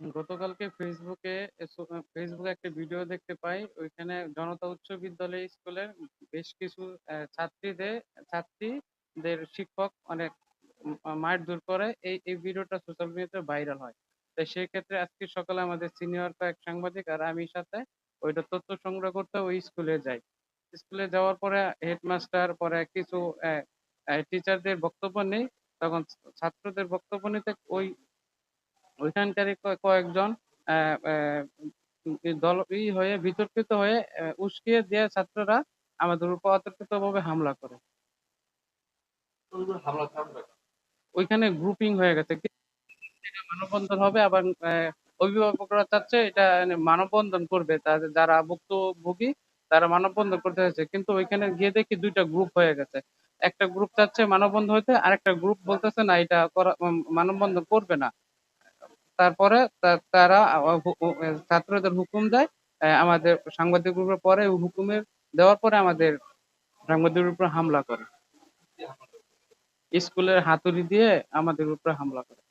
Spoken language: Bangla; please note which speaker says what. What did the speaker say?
Speaker 1: গতকালকে ফেসবুকে ফেসবুকে একটা ভিডিও দেখতে পাই। ওইখানে জনতা উচ্চ বিদ্যালয় স্কুলের বেশ কিছু ছাত্রীদের ছাত্রীদের শিক্ষক অনেক মারধর করে এই এই ভিডিওটা সোশ্যাল মিডিয়াতে ভাইরাল হয়। তো সেই ক্ষেত্রে আজকে সকালে আমাদের সিনিয়র কয়েক সাংবাদিক আর আমি সাথে ওইটা তথ্য সংগ্রহ করতে ওই স্কুলে যাই। স্কুলে যাওয়ার পরে হেডমাস্টার পরে কিছু টিচারদের বক্তব্য নেই। তখন ছাত্রদের বক্তব্য নিতে ওই ওইখানকারই কয়েকজন দল ই হয়ে, বিতর্কিত হয়ে উস্কিয়ে দিয়ে ছাত্ররা আমাদের উপর অতর্কিত ভাবে হামলা করে। ওইখানে গ্রুপিং হয়ে গেছে। মানববন্ধন হবে? আবার অভিভাবকরা চাচ্ছে এটা মানে মানববন্ধন করবে। তাদের যারা ভুক্তভোগী, তারা মানববন্ধন করতে চাইছে। কিন্তু ওইখানে গিয়ে দেখি দুইটা গ্রুপ হয়ে গেছে। একটা গ্রুপ চাচ্ছে মানববন্ধন হইতে আর একটা গ্রুপ বলতেছে না, এটা করা মানববন্ধন করবে না। তারপরে তারা ছাত্রদের হুকুম দেয়। আমাদের সাংবাদিক গ্রুপের পরে হুকুমের দেওয়ার পরে আমাদের সাংবাদিকের উপর হামলা করে। স্কুলের হাতুড়ি দিয়ে আমাদের উপরে হামলা করে।